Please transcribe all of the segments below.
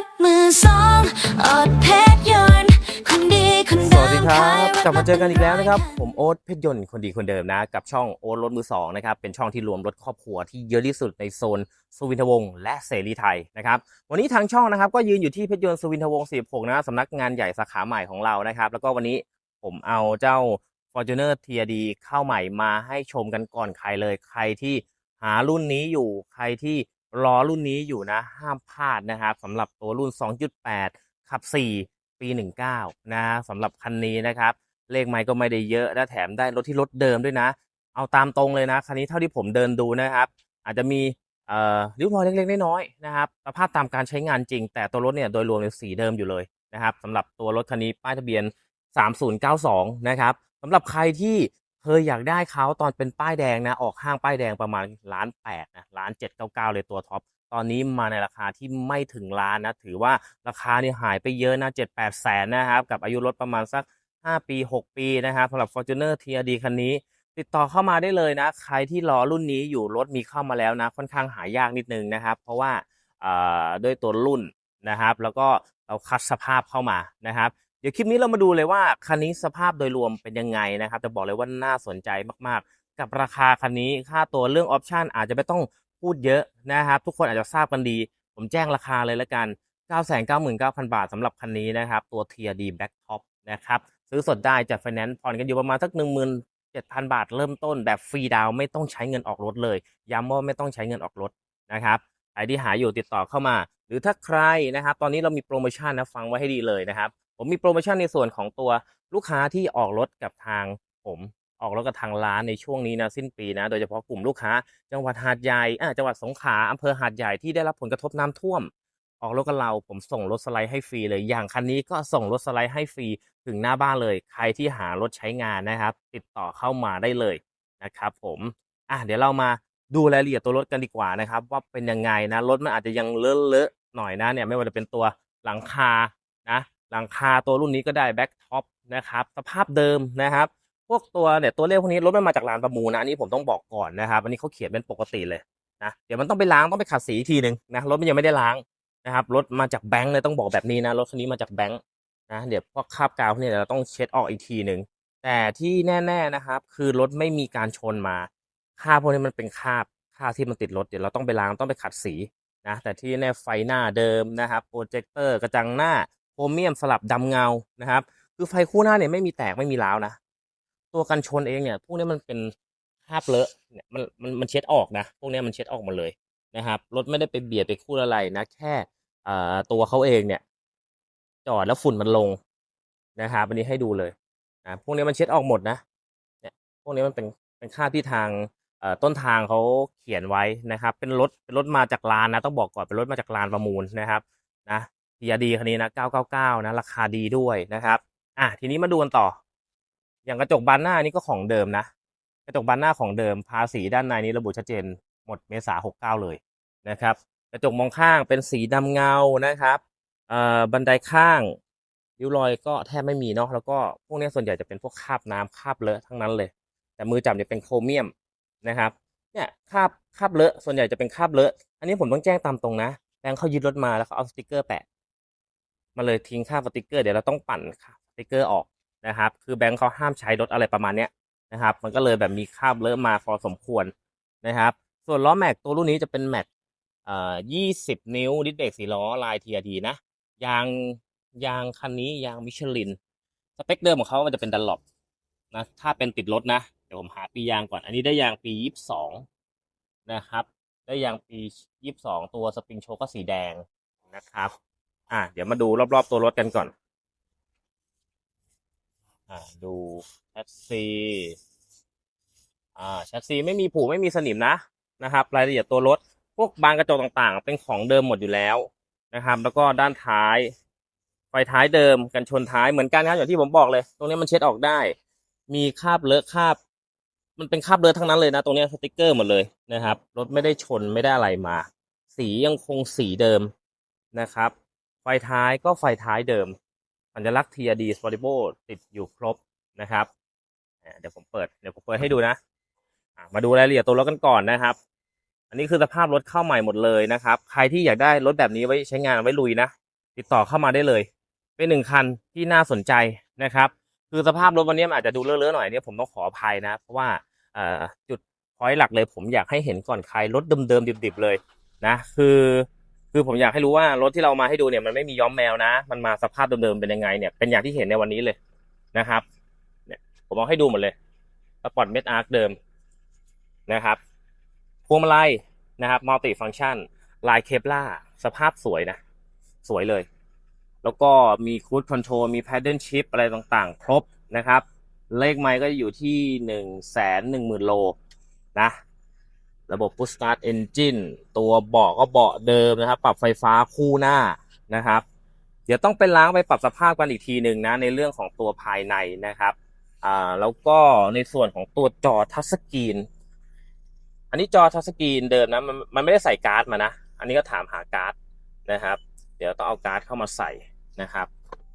ถมือสองอดเพชรยนต์คนดีคนสเดิวัสดีมครัขายบรถกลับมาเจอกันอีกแล้วนะครับได้ผมโอ๊ตเพชรยนต์คนดีคนเดิมนะ กับช่องโอ๊ตรถมือสองนะครับ เป็นช่องที่รวมรถครอบครัวที่เยอะที่สุดในโซนสุวินทวงศ์และเสรีไทยนะครับ วันนี้ทางช่องนะครับ ก็ยืนอยู่ที่เพชรยนต์สุวินทวงศ์46นะสำนักงานใหญ่สาขาใหม่ของเรานะครับ แล้วก็วันนี้ผมเอาเจ้า Fortuner TRD เข้าใหม่มาให้ชมกันก่อนใครเลย ใครที่หารุ่นนี้อยู่ใครที่ รอรุ่นนี้อยู่นะ ห้ามพลาดนะครับสำหรับตัวรุ่น 2.8 ขับ 4 ปี 19 นะสำหรับคันนี้นะครับ เลขไม้ก็ไม่ได้เยอะและแถมได้รถที่รถเดิมด้วยนะ เอาตามตรงเลยนะ คันนี้เท่าที่ผมเดินดูนะครับ อาจจะมีริ้วรอยเล็กๆน้อยๆนะครับสภาพตามการใช้งานจริง แต่ตัวรถเนี่ยโดยรวมเป็นสีเดิมอยู่เลยนะครับสำหรับตัวรถคันนี้ป้ายทะเบียน 3092 นะครับสำหรับใครที่ เคยอยากได้เขาตอนเป็นป้ายแดงนะ ออกห้างป้ายแดงประมาณล้านแปดนะล้านเจ็ดเก้าเก้าเลยตัวท็อปตอนนี้มาในราคาที่ไม่ถึงล้านนะ ถือว่าราคาเนี่ยหายไปเยอะนะเจ็ดแปดแสนนะครับ กับอายุรถประมาณสัก 5 ปี 6 ปีนะครับสำหรับ Fortuner TRD คันนี้ ติดต่อเข้ามาได้เลยนะ ใครที่รอรุ่นนี้อยู่รถมีเข้ามาแล้วนะ ค่อนข้างหายากนิดนึงนะครับ เพราะว่าด้วยตัวรุ่นนะครับ แล้วก็เราคัดสภาพเข้ามานะครับ ดี๋ยวคลิปนี้เรามาดูเลยว่าคันนี้สภาพโดยรวมเป็นยังไงนะครับจะบอกเลยว่าน่าสนใจมากๆ กับราคาคันนี้ค่าตัวเรื่องออปชันอาจจะไม่ต้องพูดเยอะนะครับ ทุกคนอาจจะทราบกันดี ผมแจ้งราคาเลยละกัน 999,000 บาทสำหรับคันนี้นะครับ ตัว TRD Black Top นะครับ ซื้อสดได้จากไฟแนนซ์ผ่อนกันอยู่ประมาณสัก 17,000 บาทเริ่มต้นแบบฟรีดาวไม่ต้องใช้เงินออกรถเลย ย้ำว่าไม่ต้องใช้เงินออกรถนะครับใครที่หาอยู่ติดต่อเข้ามา หรือถ้าใครนะครับ ตอนนี้เรามีโปรโมชั่นนะฟังไว้ให้ดีเลยนะครับ ผมมีโปรโมชั่นในส่วนของตัวลูกค้าที่ออกรถกับทางผมออกรถกับทางร้านในช่วงนี้นะสิ้นปีนะ โดยเฉพาะกลุ่มลูกค้า จังหวัดหาดใหญ่จังหวัดสงขลาอำเภอหาดใหญ่ที่ได้รับผลกระทบน้ำท่วม ออกรถกับเราผมส่งรถสไลด์ให้ฟรีเลย อย่างคันนี้ก็ส่งรถสไลด์ให้ฟรีถึงหน้าบ้านเลย ใครที่หารถใช้งานนะครับ ติดต่อเข้ามาได้เลยนะครับผมอะเดี๋ยวเรามาดูรายละเอียดตัวรถกันดีกว่านะครับ ว่าเป็นยังไงนะรถมันอาจจะยังเลอะๆหน่อยนะเนี่ยไม่ว่าจะเป็นตัวหลังคานะ หลังคาตัวรุ่นนี้ก็ได้แบ็คท็อปนะครับสภาพเดิมนะครับ พวกตัวเนี่ยตัวเลขพวกนี้รถมันมาจากร้านประมูลนะอันนี้ผมต้องบอกก่อนนะครับอันนี้เขาเขียนเป็นปกติเลยนะเดี๋ยวมันต้องไปล้างต้องไปขัดสีอีกทีหนึ่งนะรถมันยังไม่ได้ล้างนะครับรถมาจากแบงค์เลยต้องบอกแบบนี้นะรถคันนี้มาจากแบงค์นะเดี๋ยวพวกคราบกาวพวกนี้เดี๋ยวเราต้องเช็ดออกอีกทีหนึ่งแต่ที่แน่ๆนะครับ คือรถไม่มีการชนมาคราบพวกนี้มันเป็นคราบคราบที่มันติดรถเดี๋ยวเราต้องไปล้างต้องไปขัดสีนะแต่ที่แน่ไฟหน้าเดิมนะครับโปรเจคเตอร์กระจังหน้า โครเมียมสลับดำเงานะครับ คือไฟคู่หน้าเนี่ยไม่มีแตกไม่มีร้าวนะ ตัวกันชนเองเนี่ยพวกนี้มันเป็นคราบเลอะเนี่ยมันมันมันเช็ดออกนะ พวกนี้มันเช็ดออกหมาเลยนะครับรถไม่ได้ไปเบียดไปคู่อะไรนะ แค่อ่ตัวเขาเองเนี่ย จอดแล้วฝุ่นมันลงนะครับอันนี้ให้ดูเลยนะพวกนี้มันเช็ดออกหมดนะเนี่ยพวกนี้มันเป็นเป็นคราที่ทางต้นทางเขาเขียนไว้นะครับ เป็นรถเป็นรถมาจากร้านนะ ต้องบอกก่อนเป็นรถมาจากร้านประมูลนะครับ นะ ทีดีคันนี้นะ 999 นะ ราคาดีด้วยนะครับ อะ ทีนี้มาดูกันต่อ อย่างกระจกบานหน้านี่ก็ของเดิมนะ กระจกบานหน้าของเดิม ภาษีด้านในนี้ระบุชัดเจน หมดเมษาหกเลยนะครับ กระจกมองข้างเป็นสีดำเงานะครับเอ่อบันไดข้างริ้วรอยก็แทบไม่มีเนาะ แล้วก็พวกนี้ส่วนใหญ่จะเป็นพวกคราบน้ำคราบเลอะทั้งนั้นเลย แต่มือจับเนี่ยเป็นโครเมียมนะครับ เนี่ยคราบคราบเลอะ ส่วนใหญ่จะเป็นคราบเลอะ อันนี้ผมต้องแจ้งตามตรงนะ แบงค์เขายึดรถมาแล้วเขาเอาสติกเกอร์แปะ มาเลยทิ้งค่าสติกเกอร์เดี๋ยวเราต้องปั่นสติกเกอร์ออกนะครับ คือแบงค์เขาห้ามใช้รถอะไรประมาณเนี้ยนะครับ มันก็เลยแบบมีคราบเลอะมาพอสมควรนะครับ ส่วนล้อแม็กตัวรุ่นนี้จะเป็นแม็กเอ่อยี่สิบนิ้วดิสเบรกสี่ล้อลายทีดีนะ ยางยางคันนี้ยางมิชลิน สเปคเดิมของเขามันจะเป็นดันลอปนะ ถ้าเป็นติดรถนะ เดี๋ยวผมหาปียางก่อน อันนี้ได้ยางปียี่สิบสองนะครับ ได้ยางปียี่สิบสองตัวสปริงโชก็สีแดงนะครับ อะเดี๋ยวมาดูรอบๆตัวรถกันก่อน อ่าดูแชสซีอ่าแชสซีไม่มีผูไม่มีสนิมนะนะครับ รายละเอียดตัวรถ พวกบานกระจกต่างๆ เป็นของเดิมหมดอยู่แล้วนะครับ แล้วก็ด้านท้าย ไฟท้ายเดิมกันชนท้ายเหมือนกันครับอย่างที่ผมบอกเลย ตรงนี้มันเช็ดออกได้ มีคราบเลอะคราบ มันเป็นคราบเลอะทั้งนั้นเลยนะ ตรงนี้สติกเกอร์หมดเลยนะครับ รถไม่ได้ชนไม่ได้อะไรมา สียังคงสีเดิมนะครับ ไฟท้ายก็ไฟท้ายเดิมสัญลักษณ์ TRD Sportivo ติดอยู่ครบนะครับเดี๋ยวผมเปิดเดี๋ยวผมเปิดให้ดูนะมาดูรายละเอียดตัวรถกันก่อนนะครับ อันนี้คือสภาพรถเข้าใหม่หมดเลยนะครับ ใครที่อยากได้รถแบบนี้ไว้ใช้งานไว้ลุยนะ ติดต่อเข้ามาได้เลย เป็นหนึ่งคันที่น่าสนใจนะครับ คือสภาพรถวันนี้อาจจะดูเลอะๆหน่อยเนี่ยผมต้องขออภัยนะ เพราะว่าจุดพอยต์หลักเลยผมอยากให้เห็นก่อนใครรถเดิมๆดิบๆเลยนะ คือ คือผมอยากให้รู้ว่ารถที่เรามาให้ดูเนี่ยมันไม่มีย้อมแมวนะ มันมาสภาพเดิมๆเป็นยังไงเนี่ยเป็นอย่างที่เห็นในวันนี้เลยนะครับ เนี่ยผมเอาให้ดูหมดเลยสปอร์ตเมดอาร์คเดิมนะครับพวงมาลัยนะครับมัลติฟัง c t ชันลายเคปล่าสภาพสวยนะ สวยเลย แล้วก็มีคูดคอนโทรลมีแพดเดิลชิพอะไรต่างๆ ครบนะครับ เลขไมล์ก็อยู่ที่หนึ่งแสนหนึ่งหมื่นโลนะ ระบบ Push Start Engine ตัวเบาะก็เบาะเดิมนะครับ ปรับไฟฟ้าคู่หน้านะครับ เดี๋ยวต้องไปล้างไปปรับสภาพกันอีกทีหนึ่งนะ ในเรื่องของตัวภายในนะครับอ่าแล้วก็ในส่วนของตัวจอทัชสกรีน อันนี้จอทัชสกรีนเดิมนะมันมันไม่ได้ใส่การ์ดมานะ อันนี้ก็ถามหาการ์ดนะครับ เดี๋ยวต้องเอาการ์ดเข้ามาใส่นะครับ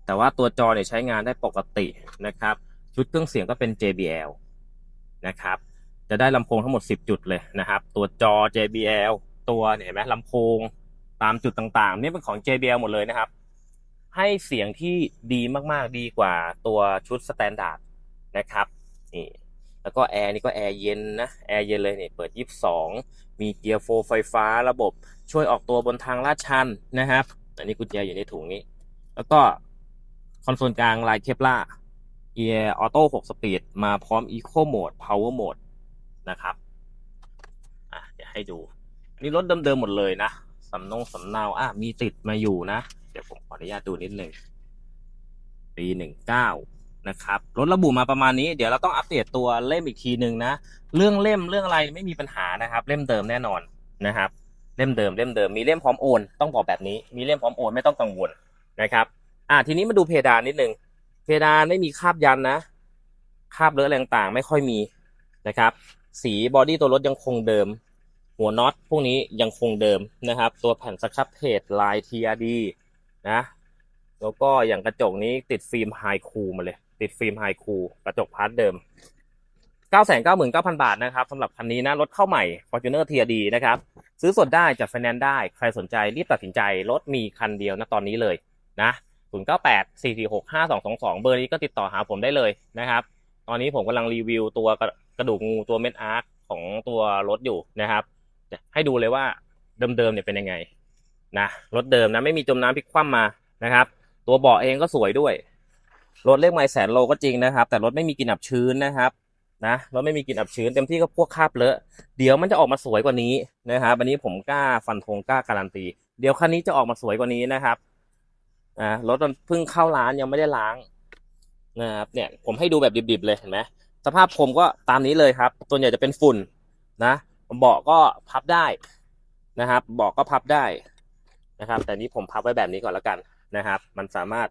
แต่ว่าตัวจอเนี่ยใช้งานได้ปกตินะครับ ชุดเครื่องเสียงก็เป็น JBL นะครับ จะได้ลำโพงทั้งหมด 10 จุดเลยนะครับ ตัวจอ JBL ตัวเห็นไหมลำโพงตามจุดต่างๆ นี่เป็นของ JBL หมดเลยนะครับ ให้เสียงที่ดีมากๆดีกว่าตัวชุดสแตนดาร์ดนะครับนี่แล้วก็แอร์นี่ก็แอร์เย็นนะแอร์เย็นเลยเนี่ยเปิด 22 มีเกียร์โฟไฟฟ้าระบบช่วยออกตัวบนทางลาดชันนะครับ อันนี้กุญแจอยู่ในถุงนี้ แล้วก็คอนโซลกลางลายเคปล่าเกียร์ออโต้6สปีดมาพร้อม Eco Mode Power Mode นะครับอะเดี๋ยวให้ดูนนี้รถเดิมๆหมดเลยนะสำนงสำเนาอะมีติดมาอยู่นะ เดี๋ยวผมขออนุญาตดูนิดหนึ่งปีหนึ่งเก้านะครับรถระบุมาประมาณนี้ เดี๋ยวเราต้องอัปเดตตัวเล่มอีกทีหนึ่งนะ เรื่องเล่มเรื่องอะไรไม่มีปัญหานะครับ เล่มเดิมแน่นอนนะครับ เล่มเดิมเล่มเดิมมีเล่มพร้อมโอน ต้องบอกแบบนี้ มีเล่มพร้อมโอนไม่ต้องกังวลนะครับ อะทีนี้มาดูเพดานนิดหนึ่งเพดานไม่มีคาบยันนะ คาบเลอะอะไรต่างไม่ค่อยมีนะครับ สีบอดี้ตัวรถยังคงเดิม หัวน็อตพวกนี้ยังคงเดิมนะครับ ตัวแผ่นสครับเพจลาย TRD นะ แล้วก็อย่างกระจกนี้ติดฟิล์มไฮคูมาเลย ติดฟิล์มไฮคูกระจกพาร์ทเดิม 999,000 บาทนะครับสำหรับคันนี้นะรถเข้าใหม่ Fortuner TRD นะครับ ซื้อสดได้จัดไฟแนนซ์ได้ ใครสนใจรีบตัดสินใจรถมีคันเดียวนะตอนนี้เลยนะ098 446 5222 เบอร์นี้ก็ติดต่อหาผมได้เลยนะครับ ตอนนี้ผมกำลังรีวิวตัวก ระกระดูกงูตัวเม็ดอาร์คของตัวรถอยู่นะครับ ให้ดูเลยว่าเดิมๆเนี่ยเป็นยังไงนะรถเดิมนะไม่มีจมน้ำพลิกคว่ำมานะครับ ตัวเบาะเองก็สวยด้วยรถเลขไมล์แสนโลก็จริงนะครับ แต่รถไม่มีกลิ่นอับชื้นนะครับนะรถไม่มีกลิ่นอับชื้นเต็มที่ก็พวกคราบเลอะเดี๋ยวมันจะออกมาสวยกว่านี้นะครับวันนี้ผมกล้าฟันธงกล้าการันตี เดี๋ยวคันนี้จะออกมาสวยกว่านี้นะครับอ่ารถมันเพิ่งเข้าร้านยังไม่ได้ล้างนะครับเนี่ยผมให้ดูแบบดิบๆเลยเห็นไหม สภาพผมก็ตามนี้เลยครับ ตัวใหญ่จะเป็นฝุ่นนะเบาะก็พับได้นะครับเบาะก็พับได้นะครับ แต่นี้ผมพับไว้แบบนี้ก่อนแล้วกันนะครับ มันสามารถ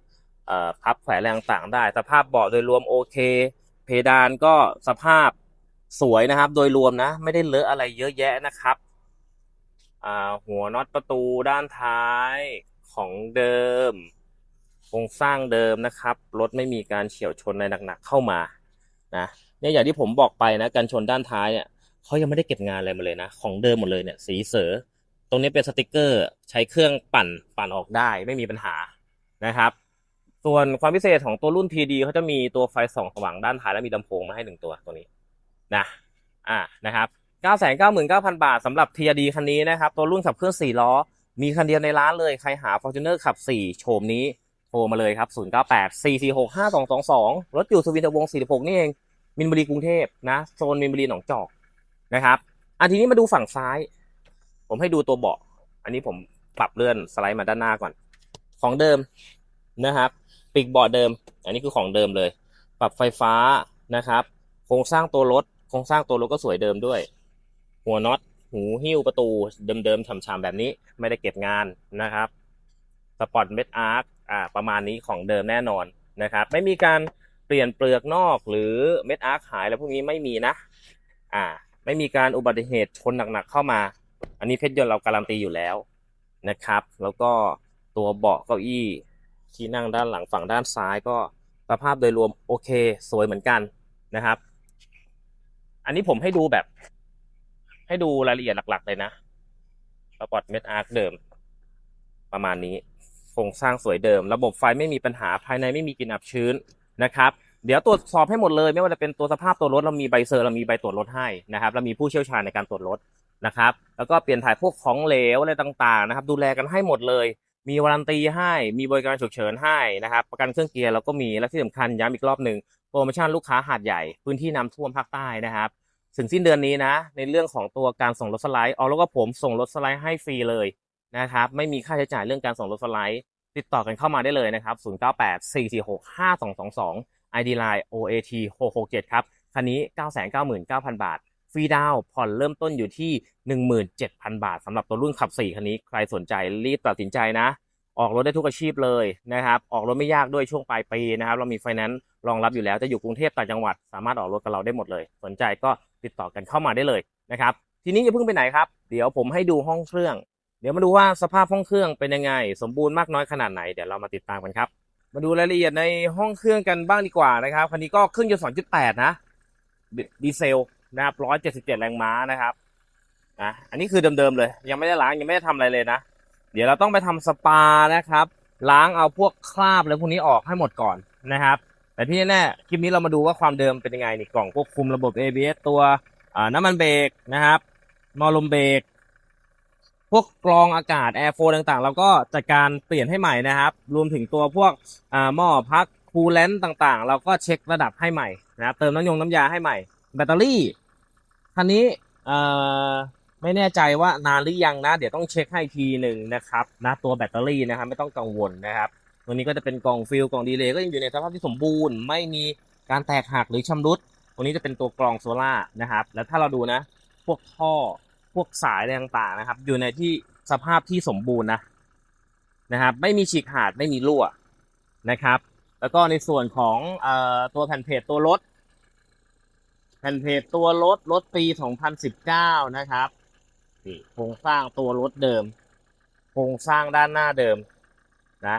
พับแขวนแรงต่างได้ สภาพเบาะโดยรวมโอเค เพดานก็สภาพสวยนะครับ โดยรวมนะ ไม่ได้เลอะอะไรเยอะแยะนะครับหัวน็อตประตูด้านท้ายของเดิมโครงสร้างเดิมนะครับ รถไม่มีการเฉียวชนในหนักๆเข้ามา นะเนี่ยอย่างที่ผมบอกไปนะการชนด้านท้ายเนี่ยเขายังไม่ได้เก็บงานอะไรมาเลยนะ ของเดิมหมดเลยเนี่ยสีเสือตรงนี้เป็นสติกเกอร์ใช้เครื่องปั่นปั่นออกได้ไม่มีปัญหานะครับ ส่วนความพิเศษของตัวรุ่น TD เขาจะมีตัวไฟส่องสว่างด้านท้ายและมีลำโพงมาให้หนึ่งตัวตัวนี้นะอ่านะครับ999,000 บาทสำหรับ T D คันนี้นะครับ ตัวรุ่นขับเคลื่อน4ล้อ มีคันเดียวในร้านเลยใครหา Fortuner ขับ 4 โฉมนี้ โทรมาเลยครับ 098 446 5222 รถอยู่สุวินทวงศ์46 นี่เอง มินบุรีกรุงเทพนะ โซนมินบุรีหนองจอกนะครับอันทีนี้มาดูฝั่งซ้าย ผมให้ดูตัวเบาะ อันนี้ผมปรับเลื่อนสไลด์มาด้านหน้าก่อน ของเดิมนะครับ ปีกเบาะเดิม อันนี้คือของเดิมเลย ปรับไฟฟ้านะครับ โครงสร้างตัวรถ โครงสร้างตัวรถก็สวยเดิมด้วย หัวน็อต หูหิ้วประตู เดิมๆฉ่ำๆแบบนี้ ไม่ได้เก็บงานนะครับ สปอร์ตเม็ดอาร์ค อ่าประมาณนี้ของเดิมแน่นอนนะครับ ไม่มีการเปลี่ยนเปลือกนอกหรือเม็ดอาร์คหายแล้วพวกนี้ไม่มีนะอ่าไม่มีการอุบัติเหตุชนหนักๆเข้ามา อันนี้เพชรยนต์เราการันตีอยู่แล้วนะครับ แล้วก็ตัวเบาะเก้าอี้ที่นั่งด้านหลังฝั่งด้านซ้ายก็สภาพโดยรวมโอเคสวยเหมือนกันนะครับ อันนี้ผมให้ดูแบบ ให้ดูรายละเอียดหลัก ๆ เลยนะสปอร์ตเม็ดอาร์คเดิม ประมาณนี้ รครงสร้างสวยเดิม ระบบไฟไม่มีปัญหาภายในไม่มีกลิ่นอับชื้นนะครับเดี๋ยวตรวจสอบให้หมดเลยไม่ว่าจะเป็นตัวสภาพตัวรถเรามีใบเซอร์เรามีใบตรวจรถให้นะครับเรามีผู้เชี่ยวชาญในการตรวจรถนะครับแล้วก็เปลี่ยนถ่ายพวกของเหลวอะไรต่างๆนะครับดูแลกันให้หมดเลย มีวารันตีให้มีบริการฉุกเฉินให้นะครับประกันเครื่องเกียร์เราก็มีและที่สำคัญย้ำอีกรอบหนึ่งโปรโมชั่นลูกค้าหาดใหญ่พื้นที่น้ำท่วมภาคใต้นะครับถึงสิ้นเดือนนี้นะ ในเรื่องของตัวการส่งรถสไลด์เอาแล้วก็ผมส่งรถสไลด์ให้ฟรีเลยนะครับไม่มีค่าใช้จ่ายเรื่องการส่งรถสไลด์ ติดต่อกันเข้ามาได้เลยนะครับ 098 446 5222 ID Line OAT 667 ครับ คันนี้ 999,000 บาท ฟรีดาวน์ผ่อนเริ่มต้นอยู่ที่ 17,000 บาทสำหรับตัวรุ่นขับ 4 คันนี้ ใครสนใจรีบตัดสินใจนะ ออกรถได้ทุกอาชีพเลยนะครับ ออกรถไม่ยากด้วยช่วงปลายปีนะครับ เรามีไฟแนนซ์รองรับอยู่แล้ว จะอยู่กรุงเทพต่างจังหวัด สามารถออกรถกับเราได้หมดเลย สนใจก็ติดต่อกันเข้ามาได้เลยนะครับ ทีนี้อย่าเพิ่งไปไหนครับ เดี๋ยวผมให้ดูห้องเครื่อง เดี๋ยวมาดูว่าสภาพห้องเครื่องเป็นยังไง สมบูรณ์มากน้อยขนาดไหนเดี๋ยวเรามาติดตามกันครับ มาดูรายละเอียดในห้องเครื่องกันบ้างดีกว่านะครับคันนี้ก็เครื่องยนต์2.8นะดีเซลนะครับ177แรงม้านะครับนะอันนี้คือเดิมๆเลย ยังไม่ได้ล้างยังไม่ได้ทำอะไรเลยนะ เดี๋ยวเราต้องไปทำสปานะครับ ล้างเอาพวกคราบอะไรพวกนี้ออกให้หมดก่อนนะครับ แต่ที่แน่ๆคลิปนี้เรามาดูว่าความเดิมเป็นยังไงนี่กล่องควบคุมระบบ ABS ตัวน้ำมันเบรกนะครับมอลมเบรก พวกกรองอากาศแอร์โฟต่างๆเราก็จัดการเปลี่ยนให้ใหม่นะครับ รวมถึงตัวพวกอ่าหม้อพักคูลเลนต์ต่างๆ เราก็เช็คระดับให้ใหม่นะครับเติมน้ำยงน้ำยาให้ใหม่ แบตเตอรี่คันนี้เอ่อไม่แน่ใจว่านานหรือยังนะ เดี๋ยวต้องเช็คให้ทีหนึ่งนะครับนะตัวแบตเตอรี่นะครับไม่ต้องกังวลนะครับ ตัวนี้ก็จะเป็นกล่องฟิลกล่องดีเลย์ก็ยังอยู่ในสภาพที่สมบูรณ์ ไม่มีการแตกหักหรือชำรุดตัวนี้จะเป็นตัวกรองโซล่านะครับ แล้วถ้าเราดูนะ พวกท่อ พวกสายอะไรต่างๆนะครับ อยู่ในที่สภาพที่สมบูรณ์นะนะครับ ไม่มีฉีกขาดไม่มีรั่วนะครับ แล้วก็ในส่วนของเอ่อตัวแผ่นเพจตัวรถ แผ่นเพจตัวรถรถปี 2019 นะครับโครงสร้างตัวรถเดิม โครงสร้างด้านหน้าเดิมนะ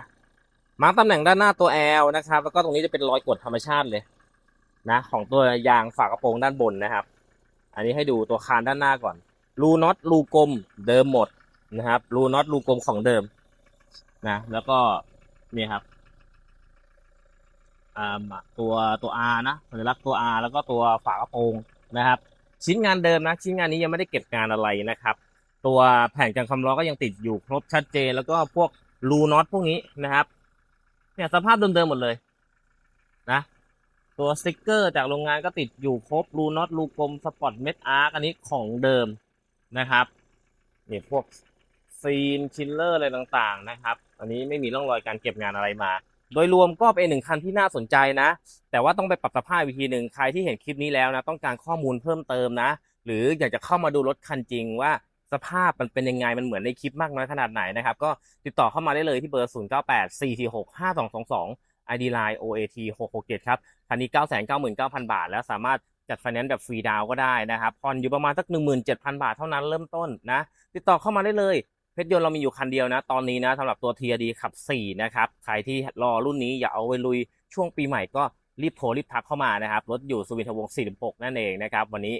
มาร์กตำแหน่งด้านหน้าตัว L นะครับ แล้วก็ตรงนี้จะเป็นรอยกดธรรมชาติเลยนะ ของตัวยางฝากระโปรงด้านบนนะครับ อันนี้ให้ดูตัวคานด้านหน้าก่อน รูน็อตรูกลมเดิมหมดนะครับ รูน็อตรูกลมของเดิมนะแล้วก็นี่ครับตัวตัว R นะสัญลักษณ์ตัว R แล้วก็ตัวฝากระโปรงนะครับ ชิ้นงานเดิมนะ ชิ้นงานนี้ยังไม่ได้เก็บงานอะไรนะครับ ตัวแผงจังคำล้อก็ยังติดอยู่ครบชัดเจน แล้วก็พวกรูน็อตพวกนี้นะครับ เนี่ยสภาพเดิมๆหมดเลยนะ ตัวสติกเกอร์จากโรงงานก็ติดอยู่ครบรูน็อตรูกลมสปอตเม็ดอาร์กอันนี้ของเดิม นะครับเนี่ยพวกซีนชิลเลอร์อะไรต่างๆนะครับ อันนี้ไม่มีร่องรอยการเก็บงานอะไรมา โดยรวมก็เป็นหนึ่งคันที่น่าสนใจนะ แต่ว่าต้องไปปรับสภาพวิธีหนึ่งใครที่เห็นคลิปนี้แล้วนะต้องการข้อมูลเพิ่มเติมนะ หรืออยากจะเข้ามาดูรถคันจริงว่าสภาพมันเป็นยังไงมันเหมือนในคลิปมากน้อยขนาดไหนนะครับ ก็ติดต่อเข้ามาได้เลยที่เบอร์ 0 9 8 4 4 6 5 2 2 2 ID Line OAT 667 ครับ คันนี้ 999,000 บาท แล้วสามารถ จัดไฟแนนซ์แบบฟรีดาวก็ได้นะครับผ่อนอยู่ประมาณสัก 17,000 บาทเท่านั้นเริ่มต้นนะ ติดต่อเข้ามาได้เลยเพชรยนต์เรามีอยู่คันเดียวนะ ตอนนี้นะสำหรับตัว TRD ขับ 4 นะครับ ใครที่รอรุ่นนี้อย่าเอาไปลุยช่วงปีใหม่ก็รีบโทรรีบทักเข้ามานะครับ รถอยู่สุวินทวงศ์46 นั่นเองนะครับ วันนี้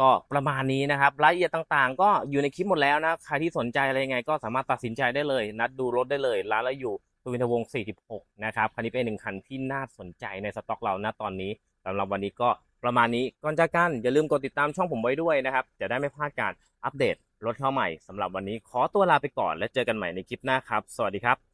ก็ประมาณนี้นะครับรายละเอียดต่างๆ ก็อยู่ในคลิปหมดแล้วนะ ใครที่สนใจอะไรยังไงก็สามารถตัดสินใจได้เลย นัดดูรถได้เลยร้านเราอยู่สุวินทวงศ์46 นะครับคันนี้เป็นหนึ่งคันที่น่าสนใจในสต็อกเรานะตอนนี้สำหรับวันนี้ก็ ประมาณนี้ก่อนจากกันอย่าลืมกดติดตามช่องผมไว้ด้วยนะครับ จะได้ไม่พลาดการอัปเดตรถเข้าใหม่สำหรับวันนี้ขอตัวลาไปก่อนและเจอกันใหม่ในคลิปหน้าครับ สวัสดีครับ